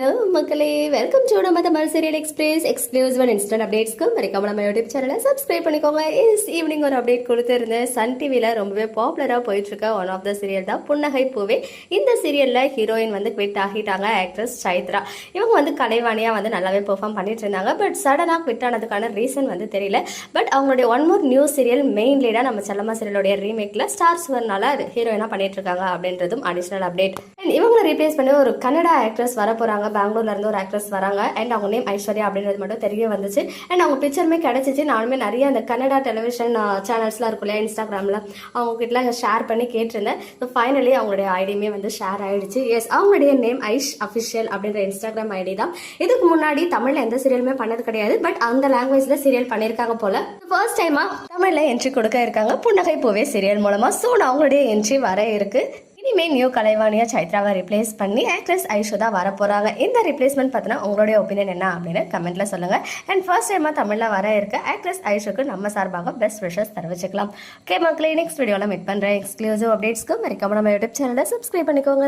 Hello மக்களே. Welcome to நம்ம Tamil serial express exclusive and instant அப்டேட்ஸ்க்கு மறக்காம நம்ம யூடியூப் சேனலை சப்ஸ்கிரைப் பண்ணிக்கோங்க. இஸ் ஈவினிங் ஒரு அப்டேட் கொடுத்துருந்தேன். சன் டிவியில் ரொம்பவே பாப்புலராக போயிட்டு இருக்க ஒன் ஆஃப் த சீரியல் தான் புன்னகை பூவே. இந்த சீரியலில் ஹீரோயின் வந்து குவிட் ஆகிட்டாங்க ஆக்ட்ரஸ் சைத்ரா. இவங்க வந்து கலைவாணியாக வந்து நல்லாவே பெர்ஃபார்ம் பண்ணிட்டு இருந்தாங்க பட் சடனாக குவிட் ஆனதுக்கான ரீசன் வந்து தெரியல. பட் அவங்களுடைய one more new serial main லீடாக நம்ம செல்லம்மா சீரியலுடைய ரீமேக்கில் ஸ்டார் சுவர்னால ஹீரோயினாக பண்ணிட்டு இருக்காங்க அப்படின்றதும் அடிஷ்னல் அப்டேட் அண்ட் இவங்களை ரீப்ளேஸ் பண்ணி ஒரு கன்னடா ஆக்ட்ரஸ் வர போகிறாங்க பெங்களூர்ல இருந்து ஒரு ஆக்ட்ரஸ் வராங்க. அண்ட் அவங்க நேம் ஐஸ்வர்யா அப்படின்றது மட்டும் தெரிய வந்துச்சு. அண்ட் அவங்க பிக்சருமே கிடைச்சிச்சு. நானுமே நிறைய அந்த கன்னடா டெலிவிஷன் சேனல்ஸ்லாம் இருக்கும் இல்லையா இன்ஸ்டாகிராமில் அவங்க கிட்ட ஷேர் பண்ணி கேட்டிருந்தேன். ஸோ ஃபைனலி அவங்களுடைய ஐடியுமே வந்து ஷேர் ஆயிடுச்சு. எஸ் அவங்களுடைய நேம் ஐஷ் அஃபிஷியல் அப்படின்ற இன்ஸ்டாகிராம் ஐடி தான். இதுக்கு முன்னாடி தமிழ்ல எந்த சீரியலுமே பண்ணது கிடையாது. பட் அந்த லாங்குவேஜ்ல சீரியல் பண்ணியிருக்காங்க போல. ஃபர்ஸ்ட் டைமா தமிழ்ல என்ட்ரி கொடுக்க இருக்காங்க. புன்னகை பூவே சீரியல் மூலமா ஸோ அவங்களுடைய என்ட்ரி வர இருக்கு. இனிமே நியூ கலைவாணியா சைத்ராவை ரிப்ளேஸ் பண்ணி ஆக்ட்ரஸ் ஐஷோதா வர போகிறாங்க இந்த ரிப்ளேஸ்மெண்ட் பார்த்தீங்கன்னா உங்களுடைய ஒப்பீனியன் என்ன அப்படின்னு கமெண்ட்டில் சொல்லுங்க. அண்ட் ஃபர்ஸ்ட் டைமா தமிழ்ல வர இருக்க ஆக்ட்ரஸ் ஐஷோக்கு நம்ம சார்பாக பெஸ்ட் விஷஸ் தெரிவிச்சுக்கலாம். ஓகே மக்களே நெக்ஸ்ட் வீடியோவில் மீட் பண்ணுறேன் எக்ஸ்க்ளூசிவ் அப்டேட்ஸ்க்கு மறக்காம நம்ம யூடியூப் சேனலை சப்ஸ்கிரைப் பண்ணிக்கோங்க.